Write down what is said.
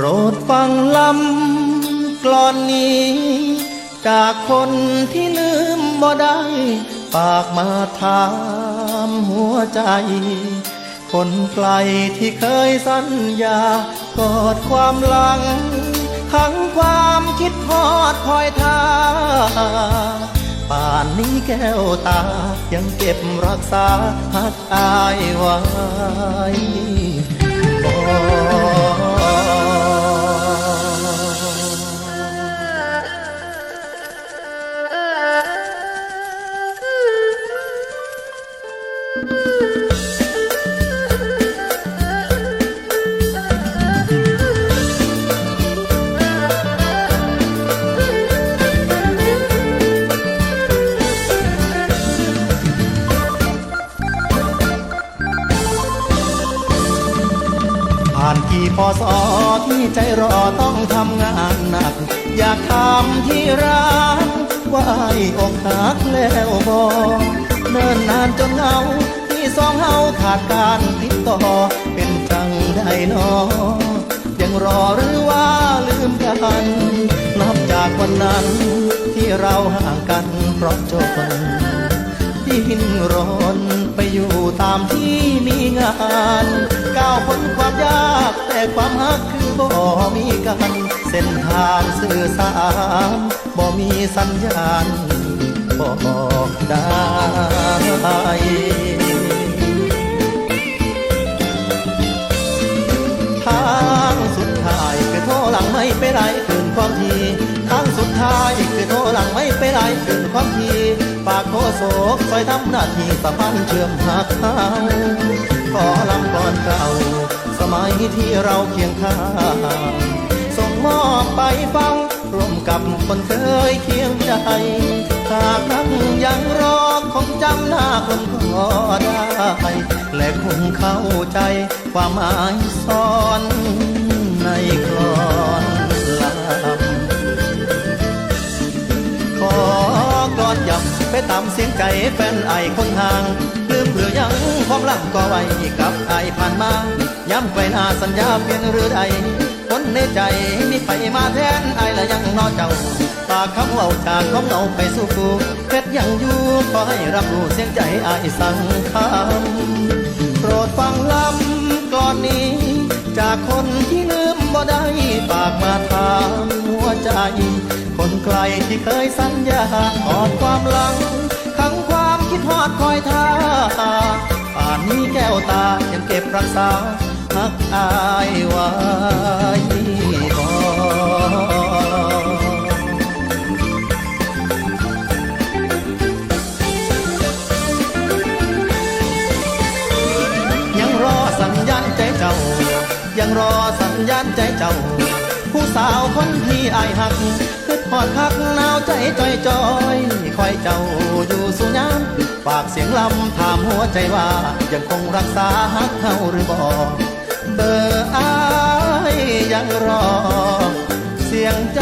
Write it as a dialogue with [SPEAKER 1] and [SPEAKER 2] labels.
[SPEAKER 1] โปรดฟังลำกลอนนี้ จากคนที่ลืมบ่ได้ ปากมาถามหัวใจ คนไกลที่เคยสัญญากอดความหลัง ทั้งความคิดพอดคอยท่าป่านนี้แก้วตายังเก็บรักษาหักอายไว้านกี่พศที่ใจรอต้องทำงานหนัก อยากทำที่รักว่าไอ้อกหักแล้วบอเนิ่นนานจนเงาที่สองเฮาขาดการติดต่อเป็นจังได้นอยังรอหรือว่าลืมกันนับจากวันนั้นที่เราห่างกันเพราะจนดิ้นรนไปอยู่ตามที่มีงานาวพ้นความยาก แต่ความฮักคือบ่มีกัน เส้นทางสื่อสารบ่มีสัญญาณบอกได้ทางสุดท้ายคือโทรหลังไม่ไปไรคืนความทีทางสุดท้ายคือโทรหลังไม่ไปไรคืนความทีฝากโคโศกซอยทำหน้าที่สะพานเชื่อมหักเขา ขอลำก่อนเก่า สมัยที่เราเคียงข้างส่งมอบไปฟังร่วมกับคนเคยเคียงใจหากนั้นยังรอคงจำหน้าคนก็ได้ และคงเข้าใจความหมายซ่อนในกลอนลำขอกอดยับไปตามเสียงใจแฟนไอคนห่าง มลับก็ไว้กับไอผ่านมาย้ำไปหน้าสัญญาเปลี่ยนหรือใดคนในใจมีไปมาแทนไอละยังนอเจ้าปากคำเว่าจากของเราไปสู่กูเพชรยังอยู่ขอให้รับรู้เสียงใจไอสั่งคำโปรดฟังลำก่อนนี้ จากคนที่ลืมบ่ได้ฝากมาถามหัวใจ คนไกลที่เคยสัญญาออดความหลังขังความคิดฮอดคอยท่าานนี้แก้วตายังเก็บรักษาหักอายไว้ก่อนยังรอสัญญาณใจเจ้า ยังรอสัญญาณใจเจ้า ผู้สาวคนที่อายหัก หอดคักหนาวใจจอยจอยคอยเจ้าอยู่สุยามฝากเสียงลำถามหัวใจว่ายังคงรักษาหักเฮาหรือบ่เบอร์อายยังรอ เสียงใจ